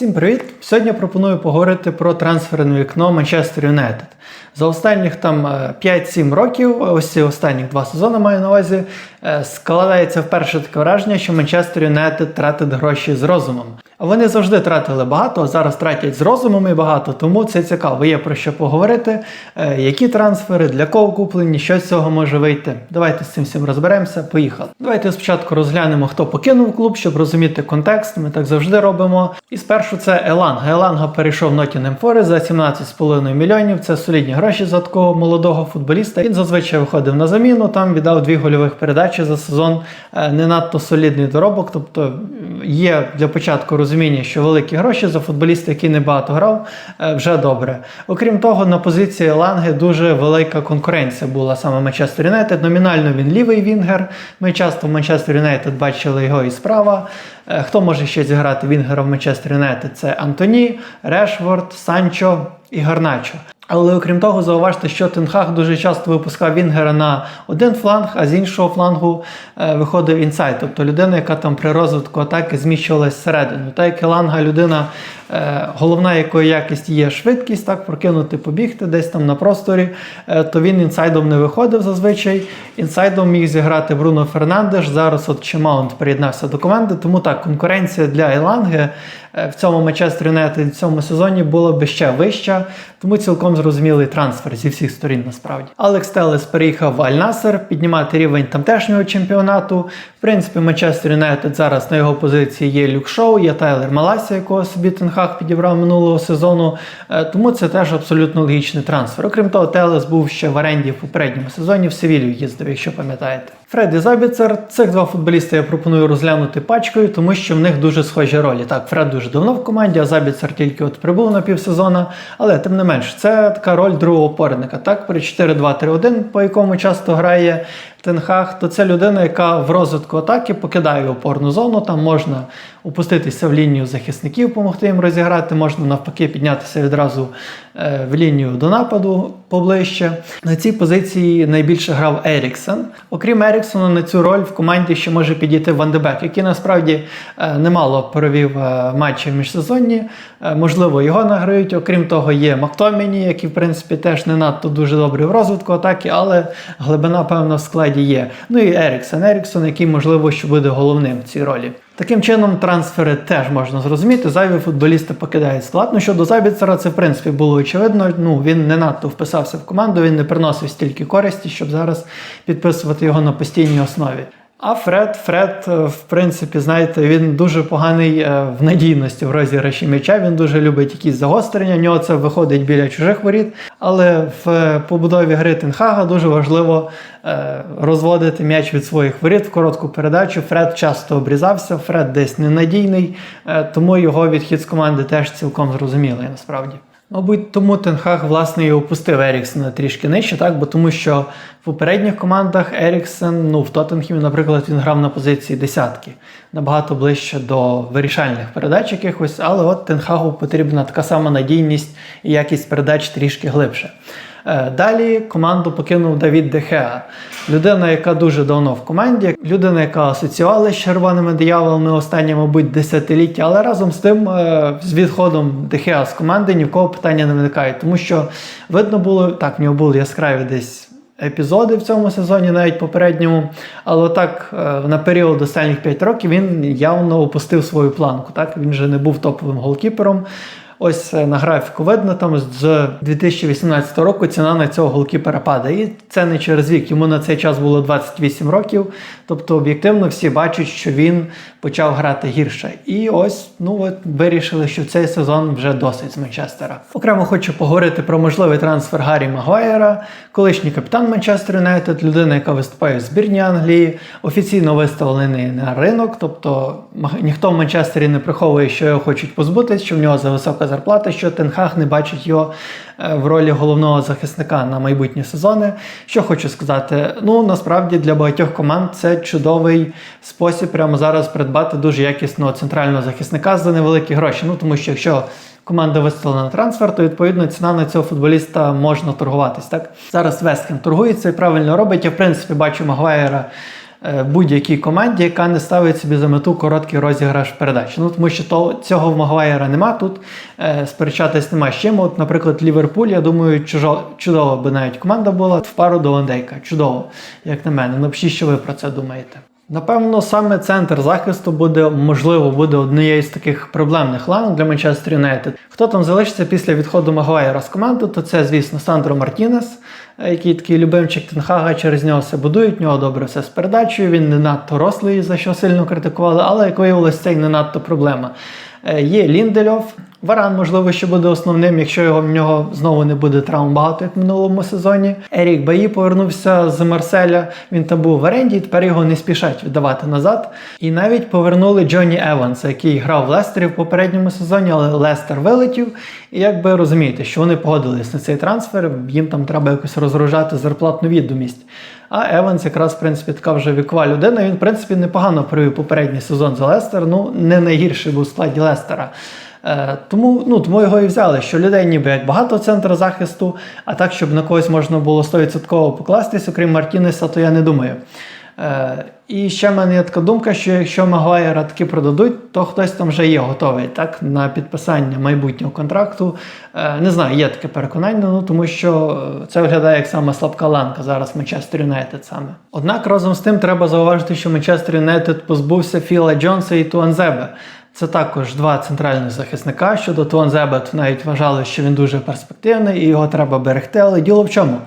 Всім привіт! Сьогодні пропоную поговорити про трансферне вікно Манчестер Юнайтед. За останніх там е, 5-7 років, ось ці останні два сезони маю на увазі, е, складається вперше таке враження, що Манчестер Юнайтед тратить гроші з розумом. Вони завжди тратили багато, зараз тратять з розумом і багато, тому це цікаво. Є про що поговорити, е, які трансфери, для кого куплені, що з цього може вийти. Давайте з цим всім розберемося. Поїхали. Давайте спочатку розглянемо, хто покинув клуб, щоб розуміти контекст. Ми так завжди робимо. І спершу це Еланга. Еланга перейшов Nottingham Forest за 17,5 мільйонів. Це солідні гроші за такого молодого футболіста. Він зазвичай виходив на заміну. Там віддав дві гольових передачі за сезон. Е, Не надто солідний доробок. Тобто є для початку розуміння, що великі гроші за футболіста, який не багато грав, е, вже добре. Окрім того, на позиції Ланге дуже велика конкуренція була саме Манчестер Юнайтед. Номінально він лівий вінгер. Ми часто в Манчестер Юнайтед бачили його і справа. Е, Хто може ще зіграти вінгера в Манчестер Юнайтед? Це Антоні, Решворд, Санчо і Гарначо. Але окрім того, зауважте, що Тенхаг дуже часто випускав Вінгера на один фланг, а з іншого флангу е, виходив інсайд. Тобто людина, яка там при розвитку атаки зміщувалась всередину. Та як Ланга людина, головна якої якість є швидкість, так прокинути, побігти десь там на просторі, е, то він інсайдом не виходив зазвичай. Інсайдом міг зіграти Бруно Фернандеш. Зараз от Чимаунт приєднався до команди. Тому так, конкуренція для Еланги е, в цьому Манчестер Юнайтед в цьому сезоні була би ще вища. Тому цілком зрозумілий трансфер зі всіх сторін насправді. Алекс Телес переїхав в Аль-Насер піднімати рівень тамтешнього чемпіонату. Принципі, Манчестер Юнайтед зараз на його позиції є Люк Шоу, є Тайлер Малася, якого собі Тенхак підібрав минулого сезону. Е, Тому це теж абсолютно логічний трансфер. Окрім того, Телес був ще в оренді в попередньому сезоні в Севілью їздив, якщо пам'ятаєте. Фредді Забіцер, цих два футболіста я пропоную розглянути пачкою, тому що в них дуже схожі ролі. Так, Фред дуже давно в команді, а Забіцер тільки от прибув на півсезона. Але тим не менш, це така роль другого опорника. Так, при 4-2-3-1, по якому часто грає Тенхаг, то це людина, яка в розвитку атаки покидає опорну зону. Там можна опуститися в лінію захисників, допомогти їм розіграти, можна навпаки піднятися відразу е, в лінію до нападу поближче. На цій позиції найбільше грав Еріксен. Окрім Еріксона, на цю роль в команді ще може підійти Ван де Бек, який насправді е, немало провів е, матчів міжсезонні. Можливо, його награють. Окрім того, є Мактоміні, який, в принципі, теж не надто дуже добрий в розвитку атаки, але глибина, певно, в складі є. Ну і Еріксен. Еріксон, який, можливо, що буде головним в цій ролі. Таким чином, трансфери теж можна зрозуміти. Зайві футболісти покидають склад. Ну щодо Забіцера, це в принципі було очевидно. Ну він не надто вписався в команду, він не приносив стільки користі, щоб зараз підписувати його на постійній основі. А Фред, Фред, е, в принципі, знаєте, він дуже поганий е, в надійності в розіграші м'яча. Він дуже любить якісь загострення. В нього це виходить біля чужих воріт. Але в побудові гри Тенхага дуже важливо е, розводити м'яч від своїх воріт в коротку передачу. Фред часто обрізався, Фред десь ненадійний, е, тому його відхід з команди теж цілком зрозумілий насправді. Мабуть, тому Тенхаг, власне, і опустив Еріксена трішки нижче, так? бо тому що в попередніх командах Еріксен, ну в Тоттенхімі, наприклад, він грав на позиції десятки, набагато ближче до вирішальних передач якихось, але от Тенхагу потрібна така сама надійність і якість передач трішки глибше. Е, Далі команду покинув Давід Дехеа. Людина, яка дуже давно в команді, людина, яка асоціювалася з червоними дияволами останні, мабуть, десятиліття, але разом з тим, е, з відходом Дехеа з команди ні в кого питання не виникає, тому що видно було, так, в нього були яскраві десь. Епізоди в цьому сезоні, навіть попередньому, але так е, на період останніх 5 років він явно опустив свою планку. Так він вже не був топовим голкіпером. Ось на графіку видно, там з 2018 року ціна на цього голкіпера падає. І це не через вік. Йому на цей час було 28 років. Тобто, об'єктивно всі бачать, що він почав грати гірше. І ось ну от вирішили, що цей сезон вже досить з Манчестера. Окремо хочу поговорити про можливий трансфер Гаррі Магуайра, колишній капітан Манчестер Юнайтед, людина, яка виступає в збірні Англії, офіційно виставлений на ринок. Тобто ніхто в Манчестері не приховує, що його хочуть позбутись, що в нього за висока зарплата, що Тенхаг не бачить його е, в ролі головного захисника на майбутні сезони. Що хочу сказати, ну насправді для багатьох команд це чудовий спосіб прямо зараз придбати дуже якісного центрального захисника за невеликі гроші. Ну тому що якщо команда виставлена на трансфер, то відповідно ціна на цього футболіста можна торгуватись. Так зараз Вестхем торгується і правильно робить. Я в принципі бачу Магуайра будь-якій команді, яка не ставить собі за мету короткий розіграш передач. Ну тому що то, цього в Магуайра нема тут. Е, сперечатись нема з чим. От, наприклад, Ліверпуль, я думаю, чужо, чудово би навіть команда була в пару до Ландейка. Чудово, як на мене. Ну, що ви про це думаєте. Напевно, саме центр захисту буде, можливо, буде однією з таких проблемних ланок для Манчестер Юнайтед. Хто там залишиться після відходу Магуайра з команди, то це, звісно, Сандро Мартінес, е, який такий любимчик Тенхага, через нього все будують, в нього добре все з передачею, він не надто рослий, за що сильно критикували, але як виявилось, це й не надто проблема. Е, Є Ліндельов, Варан, можливо, ще буде основним, якщо його в нього знову не буде травм багато, як в минулому сезоні. Ерік Баї повернувся з Марселя. Він там був в оренді, тепер його не спішать віддавати назад. І навіть повернули Джонні Еванса, який грав в Лестері в попередньому сезоні, але Лестер вилетів. І як би розумієте, що вони погодились на цей трансфер, їм там треба якось розгружати зарплатну відомість. А Еванс якраз, в принципі, така вже вікова людина. Він, в принципі, непогано провів попередній сезон за Лестер. Ну, не найгірший був у складі Лестера. Е, тому, ну, тому його і взяли, що людей ніби як багато центру захисту, а так, щоб на когось можна було 100% покластись, окрім Мартінеса, то я не думаю. Е, і ще в мене є така думка, що якщо Магуайра таки продадуть, то хтось там вже є готовий так, на підписання майбутнього контракту. Е, не знаю, є таке переконання, ну тому що це виглядає як сама слабка ланка зараз Манчестер Юнайтед саме. Однак разом з тим треба зауважити, що Манчестер Юнайтед позбувся Філа Джонса і Туанзебе. Це також два центральних захисника. Щодо Туанзебе, то навіть вважали, що він дуже перспективний і його треба берегти. Але діло в чому?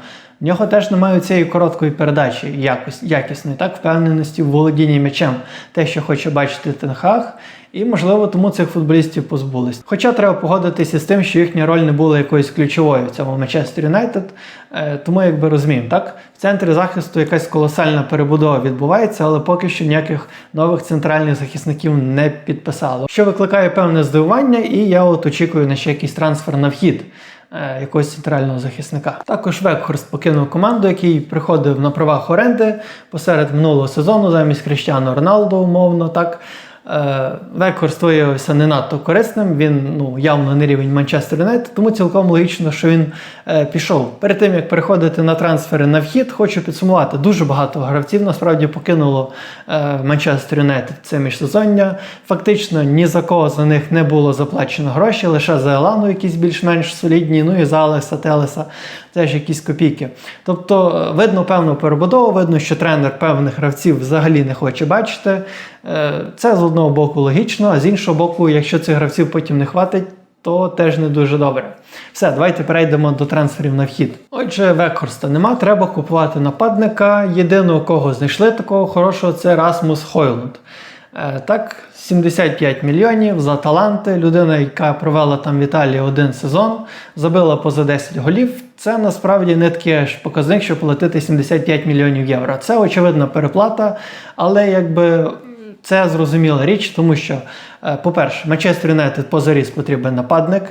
В нього теж немає цієї короткої передачі якось, якісної, так, впевненості в володінні м'ячем, те, що хоче бачити Тенхаг, і, можливо, тому цих футболістів позбулись. Хоча треба погодитися з тим, що їхня роль не була якоюсь ключовою в цьому Манчестер Юнайтед, е, тому якби розуміємо, так? В центрі захисту якась колосальна перебудова відбувається, але поки що ніяких нових центральних захисників не підписало. Що викликає певне здивування, і я от очікую на ще якийсь трансфер на вхід е, якогось центрального захисника. Також Векхорст покинув команду, який приходив на правах оренди посеред минулого сезону замість Кріштіану Роналду, умовно так. Е, Векхорст виявився не надто корисним, він ну, явно не рівень Манчестер Юнайтед, тому цілком логічно, що він е, пішов. Перед тим як переходити на трансфери на вхід, хочу підсумувати. Дуже багато гравців насправді покинуло е, Манчестер Юнайтед це міжсезоння. Фактично ні за кого за них не було заплачено гроші, лише за Елану якісь більш-менш солідні, ну і за Алекса Телеса теж якісь копійки. Тобто, е, видно певну перебудову, видно, що тренер певних гравців взагалі не хоче бачити. Е, Це з одного боку логічно, а з іншого боку, якщо цих гравців потім не хватить, то теж не дуже добре. Все, давайте перейдемо до трансферів на вхід. Отже, Векхорста нема, треба купувати нападника. Єдиного, кого знайшли такого хорошого, це Расмус Хойлунд. Е, Так, 75 мільйонів за таланти. Людина, яка провела там в Італії один сезон, забила поза 10 голів. Це насправді не такий ж показник, щоб платити 75 мільйонів євро. Це очевидна переплата, але якби. Це зрозуміла річ, тому що, по-перше, Манчестер Юнайтед позаріз потрібен нападник.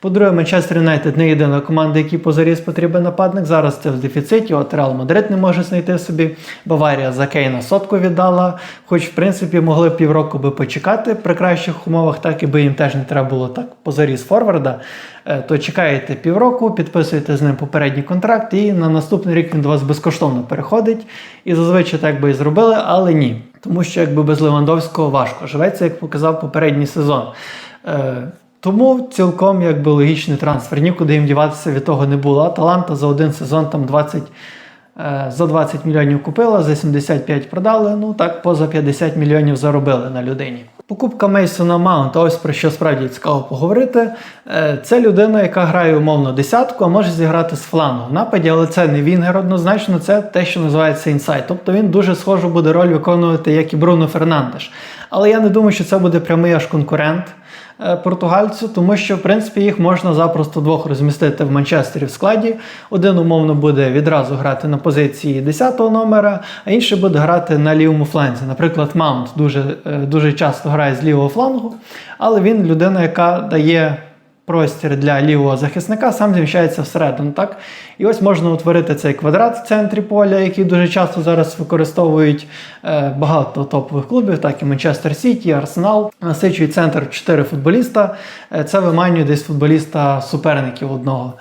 По-друге, Манчестер Юнайтед не єдина команда, якій позаріз потрібен нападник. Зараз це в дефіциті. От Реал Мадрид не може знайти собі. Баварія за Кейна сотку віддала. Хоч, в принципі, могли півроку би почекати при кращих умовах, так і би їм теж не треба було так позаріз форварда. Е, То чекаєте півроку, підписуєте з ним попередній контракт, і на наступний рік він до вас безкоштовно переходить. І зазвичай так би і зробили, але ні. Тому що якби без Левандовського важко живеться, як показав попередній сезон. Е, тому цілком якби логічний трансфер. Нікуди їм діватися від того не було. Аталанта за один сезон там 20, е, за 20 мільйонів купила, за 75 продали. Ну так, поза 50 мільйонів заробили на людині. Покупка Мейсона Маунта, ось про що справді цікаво поговорити. Е, Це людина, яка грає умовно десятку, а може зіграти з флангу в нападі, але це не Вінгер однозначно, це те, що називається інсайт. Тобто він дуже схожу буде роль виконувати, як і Бруно Фернандеш. Але я не думаю, що це буде прямий аж конкурент е, португальцю, тому що, в принципі, їх можна запросто двох розмістити в Манчестері в складі. Один, умовно, буде відразу грати на позиції 10-го номера, а інший буде грати на лівому фланзі. Наприклад, Маунт дуже, е, дуже часто грає з лівого флангу, але він людина, яка дає. Простір для лівого захисника сам зміщається всередину. так? І ось можна утворити цей квадрат в центрі поля, який дуже часто зараз використовують е, багато топових клубів, так і Манчестер Сіті, Арсенал. Насичує центр 4 футболіста. Е, це виманює десь футболіста суперників одного,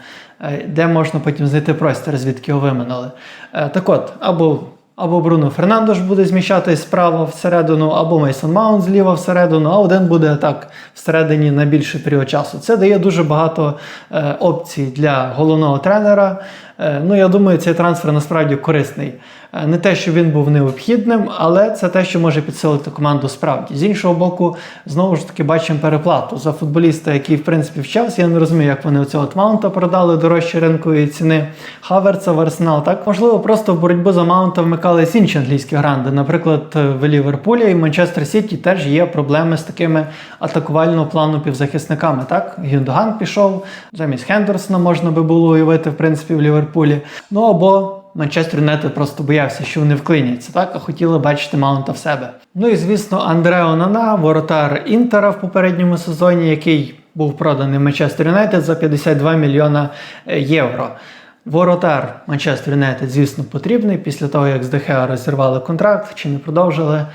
е, де можна потім знайти простір, звідки його виманили. Е, так от, або Або Бруно Фернандош буде зміщатись справа всередину, або Мейсон Маунт зліва всередину, а один буде так всередині на більший період часу. Це дає дуже багато е, опцій для головного тренера. Е, ну, я думаю, цей трансфер насправді корисний. Е, Не те, що він був необхідним, але це те, що може підсилити команду справді. З іншого боку, знову ж таки бачимо переплату за футболіста, який в принципі в час. Я не розумію, як вони оцього маунта продали дорожчі ринкової ціни Хаверца в Арсенал. Так можливо, просто в боротьбу за маунта вмикались інші англійські гранди. Наприклад, в Ліверпулі і Манчестер Сіті теж є проблеми з такими атакувального плану півзахисниками. Так, Гюндоган пішов, замість Хендерсона можна би було уявити в принципі в Ліверпулі. Ну або Манчестер Юнайтед просто боявся, що вони вклиняться, так, а хотіли бачити маунта в себе. Ну і звісно, Андрео Онана, воротар Інтера в попередньому сезоні, який був проданий Манчестер Юнайтед за 52 мільйона е, євро. Воротар Манчестер Юнайтед, звісно, потрібний після того, як з Дехеа розірвали контракт чи не продовжили.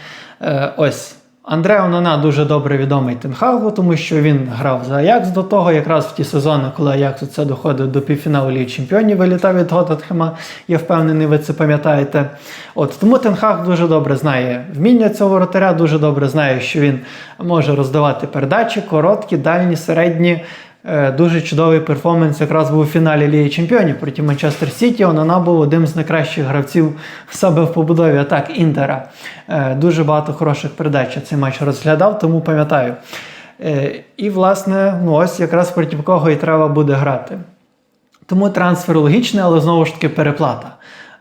Е, ось. Андре Онана дуже добре відомий Тенхагу, тому що він грав за Аякс до того, якраз в ті сезони, коли Аякс це доходив до півфіналу Ліги Чемпіонів, вилітав від Готтенхема, я впевнений, ви це пам'ятаєте. От тому Тенхаг дуже добре знає вміння цього воротаря, дуже добре знає, що він може роздавати передачі, короткі, дальні, середні. Е, Дуже чудовий перформанс якраз був у фіналі Ліги Чемпіонів проти Манчестер Сіті. Онана був одним з найкращих гравців саме в побудові атак Інтера. Е, Дуже багато хороших передач я цей матч розглядав, тому пам'ятаю. Е, І, власне, ну ось якраз проти кого і треба буде грати. Тому трансфер логічний, але знову ж таки переплата.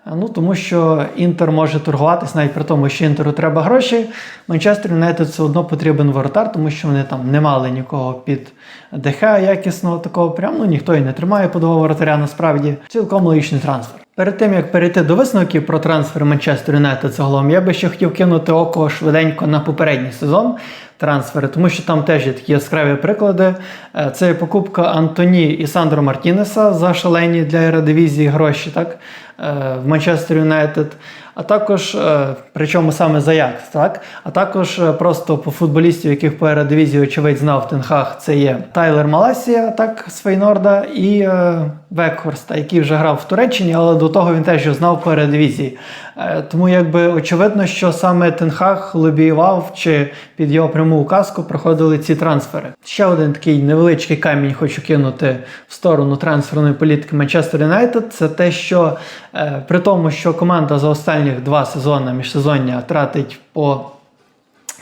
Е, Ну, тому що Інтер може торгуватись навіть при тому, що Інтеру треба гроші. Манчестер Юнайтед все одно потрібен воротар, тому що вони там не мали нікого під ДХ якісного такого. Прям ну ніхто і не тримає подового воротаря. Насправді цілком логічний трансфер. Перед тим як перейти до висновків про трансфер Манчестер Юнайтед загалом, я би ще хотів кинути око швиденько на попередній сезон трансфери, тому що там теж є такі яскраві приклади. Е, Це покупка Антоні і Сандро Мартінеса за шалені для аеродивізії гроші, так е, в Манчестер Юнайтед. А також, е, причому саме за Якс, так? А також е, просто по футболістів, яких по аеродивізії, очевидь, знав Тенхаг, це є Тайлер Маласія, так, з Фейнорда, і е, Векхорста, який вже грав в Туреччині, але до того він теж знав по аеродивізії. Е, тому якби очевидно, що саме Тенхаг лобіював чи під його пряму указку проходили ці трансфери. Ще один такий невеличкий камінь хочу кинути в сторону трансферної політики Манчестер Юнайтед. Це те, що е, при тому, що команда за останніх два сезони міжсезоння тратить по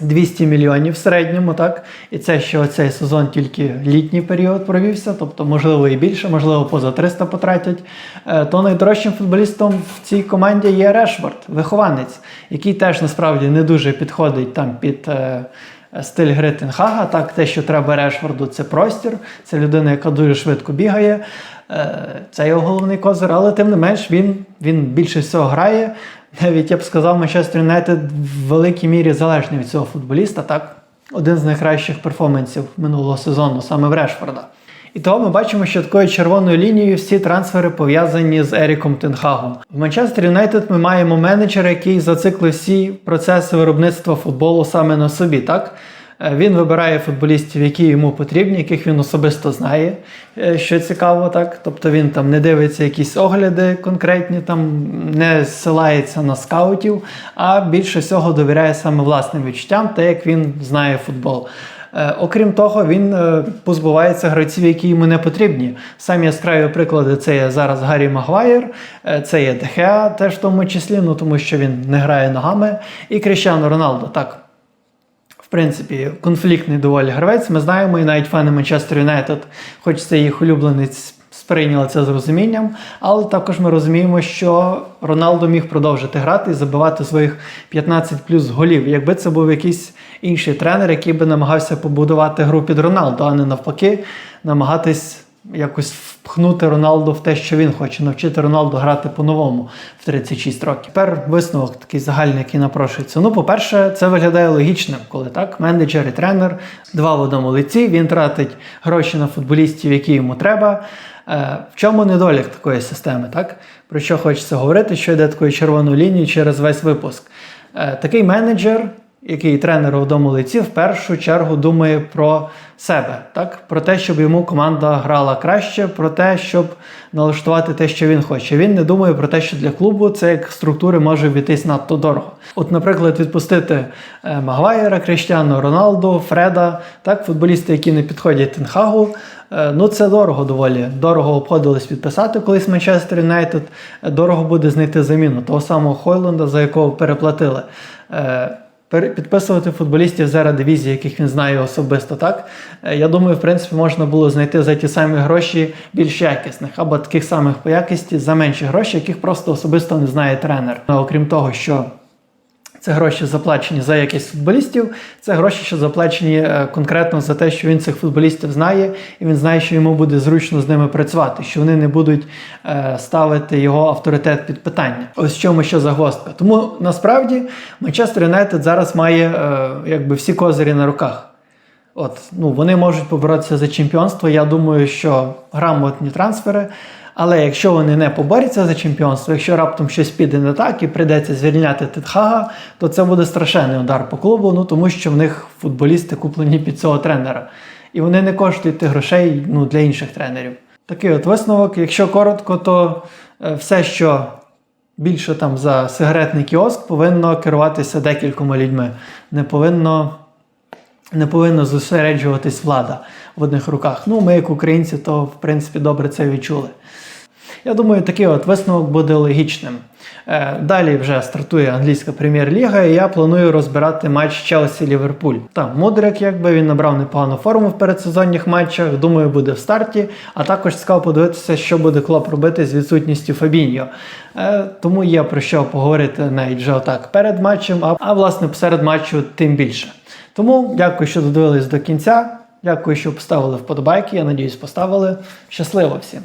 200 мільйонів в середньому, так? І це ще оцей сезон тільки літній період провівся, тобто, можливо, і більше, можливо, поза 300 потратять. Е, То найдорожчим футболістом в цій команді є Решфорд, вихованець, який теж насправді не дуже підходить там під. е, Стиль гри Тенхага, так, те, що треба Решфорду, це простір, це людина, яка дуже швидко бігає. Е, Це його головний козир, але тим не менш він, він більше всього грає. Навіть я б сказав, Манчестер Юнайтед в великій мірі залежний від цього футболіста. Так, один з найкращих перформансів минулого сезону, саме в Решфорда. І того ми бачимо, що такою червоною лінією всі трансфери пов'язані з Еріком Тенхагом. В Манчестер Юнайтед ми маємо менеджера, який зациклив всі процеси виробництва футболу саме на собі. Так він вибирає футболістів, які йому потрібні, яких він особисто знає, е, що цікаво, так. Тобто він там не дивиться якісь огляди конкретні, там не зсилається на скаутів, а більше всього довіряє саме власним відчуттям, те, як він знає футбол. Е, Окрім того, він е, позбувається гравців, які йому не потрібні. Самі яскраві приклади це є зараз Гаррі Магуайр, е, це є Дехеа, теж в тому числі, ну тому що він не грає ногами, і Кріщано Роналдо. Так, принципі, конфліктний доволі гравець. Ми знаємо, і навіть фани Манчестер Юнайтед, хоч це їх улюбленець, сприйняли це з розумінням, але також ми розуміємо, що Роналдо міг продовжити грати і забивати своїх 15 плюс голів. Якби це був якийсь інший тренер, який би намагався побудувати гру під Роналдо, а не навпаки, намагатись якось впхнути Роналду в те, що він хоче, навчити Роналду грати по-новому в 36 років. Тепер висновок такий загальний, який напрошується. Ну, по-перше, це виглядає логічним, коли так, менеджер і тренер, два в одному лиці, він тратить гроші на футболістів, які йому треба. Е, В чому недолік такої системи? Так? Про що хочеться говорити, що йде такою червоною лінією через весь випуск. Е, Такий менеджер який тренер у вдому лиці, в першу чергу думає про себе, так? про те, щоб йому команда грала краще, про те, щоб налаштувати те, що він хоче. Він не думає про те, що для клубу це як структури може обійтись надто дорого. От, наприклад, відпустити е, Магуайра, Кріштіану Роналду, Фреда, так, футболісти, які не підходять Тенхагу. Е, Ну, це дорого доволі. Дорого обходилось підписати колись Манчестер Юнайтед. Е, Дорого буде знайти заміну того самого Хойланда, за якого переплатили. Підписувати футболістів зараз дивізії, яких він знає особисто, так Е, я думаю, в принципі, можна було знайти за ті самі гроші більш якісних, або таких самих по якості за менші гроші, яких просто особисто не знає тренер. Окрім того, що це гроші заплачені за якість футболістів, це гроші, що заплачені е, конкретно за те, що він цих футболістів знає, і він знає, що йому буде зручно з ними працювати, що вони не будуть е, ставити його авторитет під питання. Ось в чому ще загвоздка. Тому насправді Манчестер Юнайтед зараз має е, якби всі козирі на руках. От, ну, вони можуть поборотися за чемпіонство. Я думаю, що грамотні трансфери. Але якщо вони не поборються за чемпіонство, якщо раптом щось піде не так і прийдеться звільняти Тетхага, то це буде страшенний удар по клубу, ну тому що в них футболісти куплені під цього тренера. І вони не коштують тих грошей ну, для інших тренерів. Такий от висновок. Якщо коротко, то е, все, що більше там за сигаретний кіоск, повинно керуватися декількома людьми. Не повинно не повинна зосереджуватись влада в одних руках. Ну, ми, як українці, то в принципі добре це відчули. Я думаю, такий от висновок буде логічним. Е, Далі вже стартує англійська прем'єр-ліга, і я планую розбирати матч Челсі-Ліверпуль. Там Мудрик, якби він набрав непогану форму в передсезонних матчах. Думаю, буде в старті. А також цікаво подивитися, що буде клоп робити з відсутністю Фабіньо. Е, Тому є про що поговорити навіть вже отак перед матчем, а, а власне посеред матчу тим більше. Тому дякую, що додивились до кінця. Дякую, що поставили вподобайки. Я надіюсь, поставили. Щасливо всім!